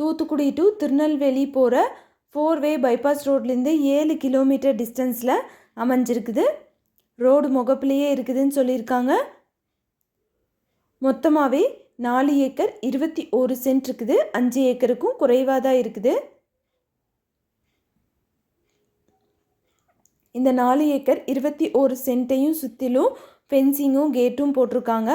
Thoothukudi to Tirunelveli போகிற four way bypass ரோட்லேருந்து ஏழு கிலோமீட்டர் டிஸ்டன்ஸில் அமைஞ்சிருக்குது. ரோடு முகப்புலேயே இருக்குதுன்னு சொல்லியிருக்காங்க. மொத்தமாகவே நாலு ஏக்கர் இருபத்தி ஒரு சென்ட் இருக்குது. அஞ்சு ஏக்கருக்கும் குறைவாக தான் இருக்குது. இந்த நாலு ஏக்கர் இருபத்தி ஒரு சென்ட்டையும் சுற்றிலும் ஃபென்சிங்கும் கேட்டும் போட்டிருக்காங்க.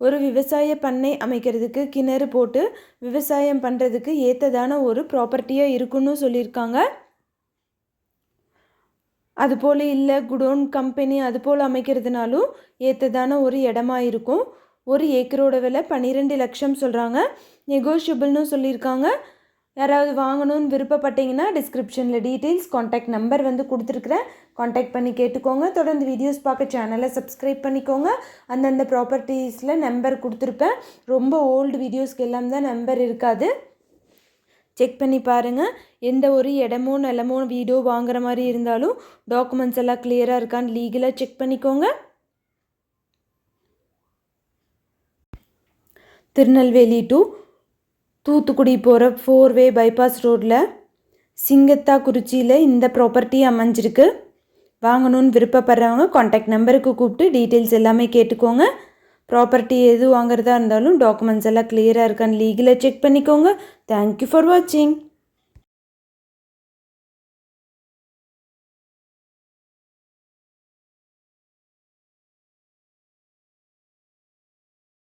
ஒரு விவசாய பண்ணை அமைக்கிறதுக்கு கிணறு போட்டு விவசாயம் பண்ணுறதுக்கு ஏற்றதான ஒரு ப்ராப்பர்ட்டியாக இருக்குன்னு சொல்லியிருக்காங்க. அதுபோல் இல்லை குடோன் கம்பெனி அதுபோல் அமைக்கிறதுனாலும் ஏற்றதான ஒரு இடமா இருக்கும். ஒரு ஏக்கரோட விலை பன்னிரெண்டு லட்சம் சொல்கிறாங்க நெகோஷியபிள்னு சொல்லியிருக்காங்க. யாராவது வாங்கணும்னு விருப்பப்பட்டீங்கன்னா டிஸ்கிரிப்ஷனில் டீட்டெயில்ஸ் காண்டாக்ட் நம்பர் வந்து கொடுத்துருக்குறேன். காண்டாக்ட் பண்ணி கேட்டுக்கோங்க. தொடர்ந்து வீடியோஸ் பார்க்க சேனலை சப்ஸ்கிரைப் பண்ணிக்கோங்க. அந்தந்த ப்ராப்பர்ட்டிஸில் நம்பர் கொடுத்துருப்பேன். ரொம்ப ஓல்டு வீடியோஸ்க்கு எல்லாம் தான் நம்பர் இருக்காது. செக் பண்ணி பாருங்கள் எந்த ஒரு இடமோ நிலமோ வீடோ வாங்குற மாதிரி இருந்தாலும் டாக்குமெண்ட்ஸ் எல்லாம் கிளியராக இருக்கான்னு லீகலாக செக் பண்ணிக்கோங்க. திருநெல்வேலி டு தூத்துக்குடி போகிற ஃபோர் வே பைபாஸ் ரோட்டில் சிங்கத்தா குறிச்சியில் இந்த ப்ராப்பர்ட்டி அமைஞ்சிருக்கு. வாங்கணும்னு விருப்பப்படுறவங்க காண்டாக்ட் நம்பருக்கு கூப்பிட்டு டீட்டெயில்ஸ் எல்லாமே கேட்டுக்கோங்க. ப்ராப்பர்ட்டி எது வாங்குறதா இருந்தாலும் டாக்குமெண்ட்ஸ் எல்லாம் கிளியராக இருக்கான்னு லீகலாக செக் பண்ணிக்கோங்க. தேங்க்யூ ஃபார் வாட்சிங்